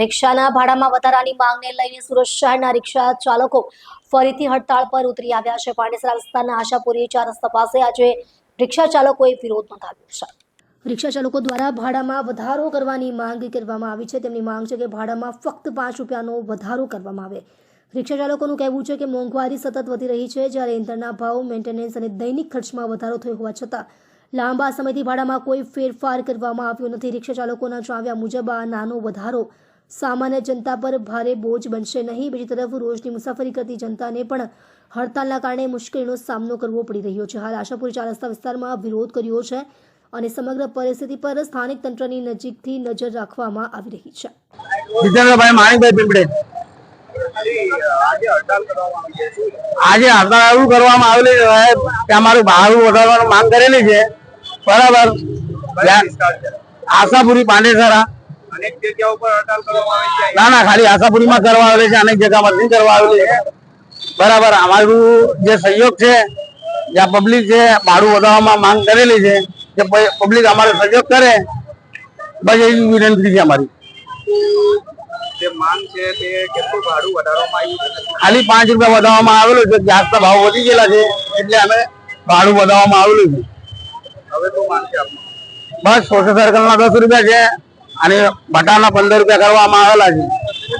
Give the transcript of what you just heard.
રિક્ષાના ભાડામાં વધારાની માંગને લઈને સુરત શહેરના રિક્ષા ચાલકો ફરીથી હડતાળ પર ઉતરી આવ્યા છે. પાંડેસરા વિસ્તારના આશાપુરી ચાર રસ્તા પાસે આજે રિક્ષા ચાલકોએ વિરોધ નોંધાવ્યો છે. રિક્ષા ચાલકો દ્વારા ભાડામાં વધારો કરવાની માંગ કરવામાં આવી છે. તેમની માંગ છે કે ભાડામાં ફક્ત પાંચ રૂપિયાનો વધારો કરવામાં આવે. રિક્ષા ચાલકોનું કહેવું છે કે મોંઘવારી સતત વધી રહી છે. જ્યારે ઇંધણના ભાવ, મેન્ટેનન્સ અને દૈનિક ખર્ચમાં વધારો થયો હોવા છતાં લાંબા સમયથી ભાડામાં કોઈ ફેરફાર કરવામાં આવ્યો નથી. રિક્ષા ચાલકોના જણાવ્યા મુજબ આ નાનો વધારો સામાન્ય જનતા પર ભારે બોજ બનશે નહીં. બીજી તરફ રોજની મુસાફરી કરતી જનતાને પણ હડતાલના કારણે મુશ્કેલીનો સામનો કરવો પડી રહ્યો છે. હાલ આશાપુર ચાર રસ્તા વિસ્તારમાં વિરોધ કર્યો છે અને સમગ્ર પરિસ્થિતિ પર સ્થાનિક તંત્રની નજીકથી નજર રાખવામાં આવી રહી છે. આજે હડતાળ એવું કરવામાં આવેલી કે અમારું ભાડું વધારવાનું માંગ કરેલી છે. બરાબર. આશાપુરી પાંડેસરા. અનેક જગ્યા ઉપર હડતાલ કરવામાં આવી છે. ના ના ખાલી આશાપુરીમાં કરવા આવેલી છે અનેક જગ્યામાં નથી કરવા આવેલી છે. બરાબર અમારું જે સહયોગ છે જ્યાં પબ્લિક છે ભાડું વધારવામાં માંગ કરેલી છે કે પબ્લિક અમારો સહયોગ કરે બસ એવી વિનંતી છે અમારી. જે માંગ છે તે ભાડું વધારવામાં ખાલી પાંચ રૂપિયા વધારવામાં આવેલું છે ગેસના ભાવ વધી ગયેલા છે એટલે અમે ભાડું વધારવામાં આવેલું છે. હવે બસ સોશિયલ સર્કલના દસ રૂપિયા છે અને બટાના પંદર રૂપિયા કરવામાં આવેલા છે.